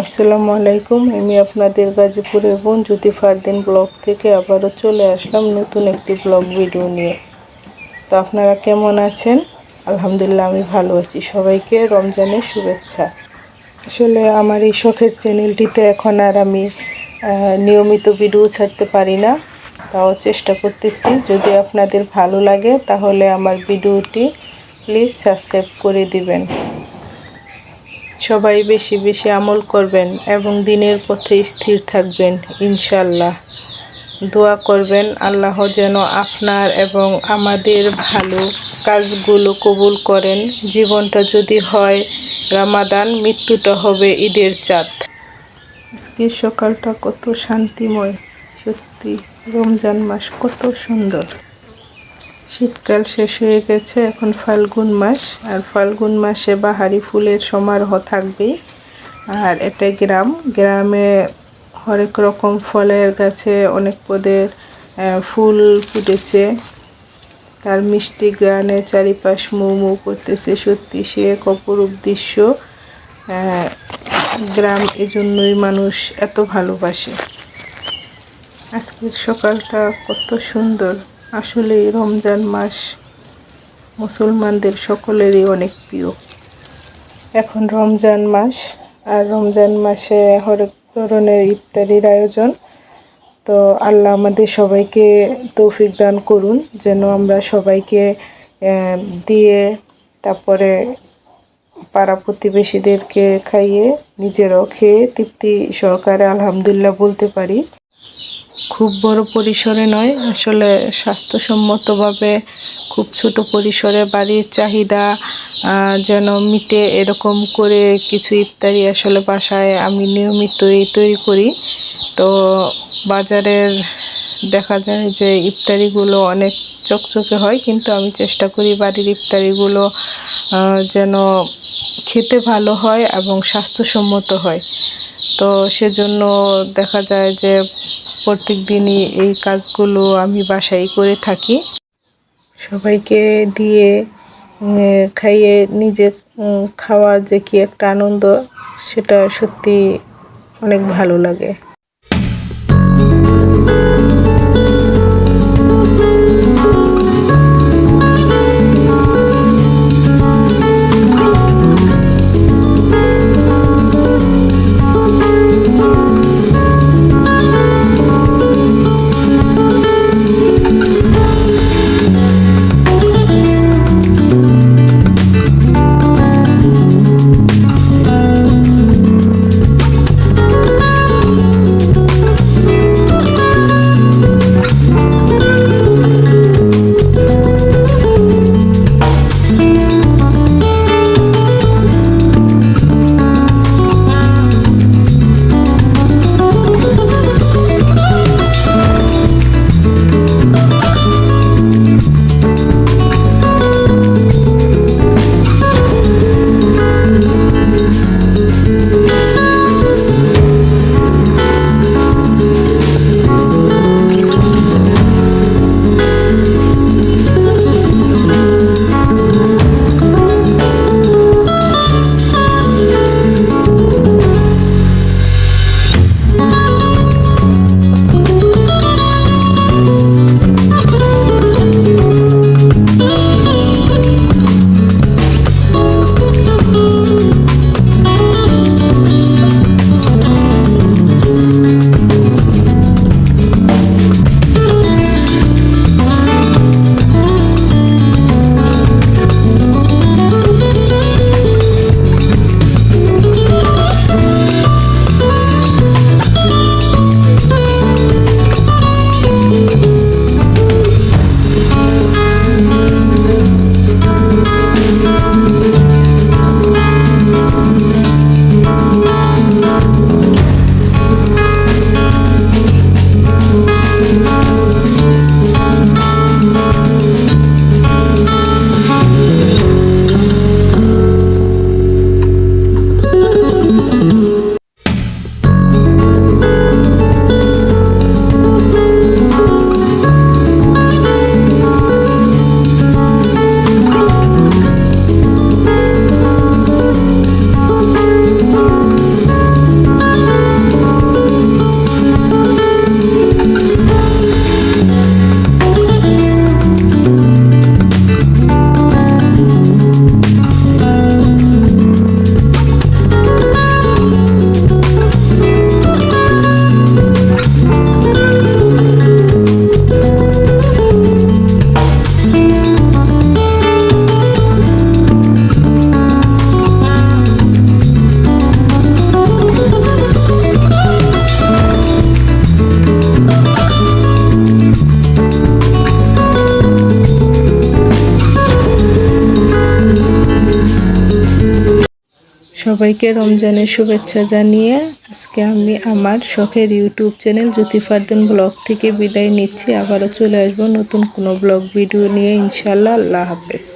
আসসালামু আলাইকুম, আমি আপনাদের গাজীপুরের বোন জ্যোতি ফারদিন ব্লগ থেকে আবারও চলে আসলাম নতুন একটি ব্লগ ভিডিও নিয়ে। তো আপনারা কেমন আছেন? আলহামদুলিল্লাহ, আমি ভালো আছি। সবাইকে রমজানের শুভেচ্ছা। আসলে আমার এই শখের চ্যানেলটিতে এখন আর আমি নিয়মিত ভিডিও ছাড়তে পারি না, তাও চেষ্টা করতেছি। যদি আপনাদের ভালো লাগে, তাহলে আমার ভিডিওটি প্লিজ সাবস্ক্রাইব করে দিবেন। সবাই বেশি বেশি আমল করবেন এবং দিনের পথে স্থির থাকবেন ইনশাল্লাহ দোয়া করবেন, আল্লাহ যেন আপনার এবং আমাদের ভালো কাজগুলো কবুল করেন। জীবনটা যদি হয়, রামাদান মৃত্যুটা হবে ঈদের চাঁদ। আজকে সকালটা কত শান্তিময়, সত্যি রমজান মাস কত সুন্দর। শীতকাল শেষ হয়ে গেছে, এখন ফাল্গুন মাস, আর ফাল্গুন মাসে বাহারি ফুলের সমারোহ থাকবেই। আর এটা গ্রাম, গ্রামে হরেক রকম ফলের গাছে অনেক পদের ফুল ফুটেছে। তার মিষ্টি গ্রানে চারিপাশ মৌ মৌ করতেছে সত্যি সে এক অপরূপ দৃশ্য। গ্রাম এজন্যই মানুষ এত ভালোবাসে। আজকের সকালটা কত সুন্দর। আসলে রমজান মাস মুসলমানদের সকলেরই অনেক প্রিয়। এখন রমজান মাস, আর রমজান মাসে হরেক ধরনের ইফতারির আয়োজন। তো আল্লাহ আমাদের সবাইকে তৌফিক দান করুন, যেন আমরা সবাইকে দিয়ে তারপরে পাড়া প্রতিবেশীদেরকে খাইয়ে নিজেরাও খেয়ে তৃপ্তি সহকারে আলহামদুলিল্লাহ বলতে পারি। খুব বড় পরিসরে নয়, আসলে স্বাস্থ্যসম্মতভাবে খুব ছোট পরিসরে বাড়ির চাহিদা যেন মিটে এরকম করে কিছু ইফতারি আসলে বাসায় আমি নিয়মিতই তৈরি করি। তো বাজারের দেখা যায় যে ইফতারিগুলো অনেক চকচকে হয়, কিন্তু আমি চেষ্টা করি বাড়ির ইফতারিগুলো যেন খেতে ভালো হয় এবং স্বাস্থ্যসম্মত হয়। তো সেজন্য দেখা যায় যে প্রত্যেক দিনই এই কাজগুলো আমি বাসায় করে থাকি। সবাইকে দিয়ে খাইয়ে নিজে খাওয়া যে কি একটা আনন্দ, সেটা সত্যি অনেক ভালো লাগে। সবাইকে রমজানের শুভেচ্ছা জানিয়ে আজকে আমি আমার শখের YouTube channel Jyoti Fardin blog থেকে বিদায় নিচ্ছি। আবারও চলে আসব নতুন কোনো ব্লগ, ভিডিও নিয়ে। ইনশাল্লাহ আল্লাহ হাফেজ।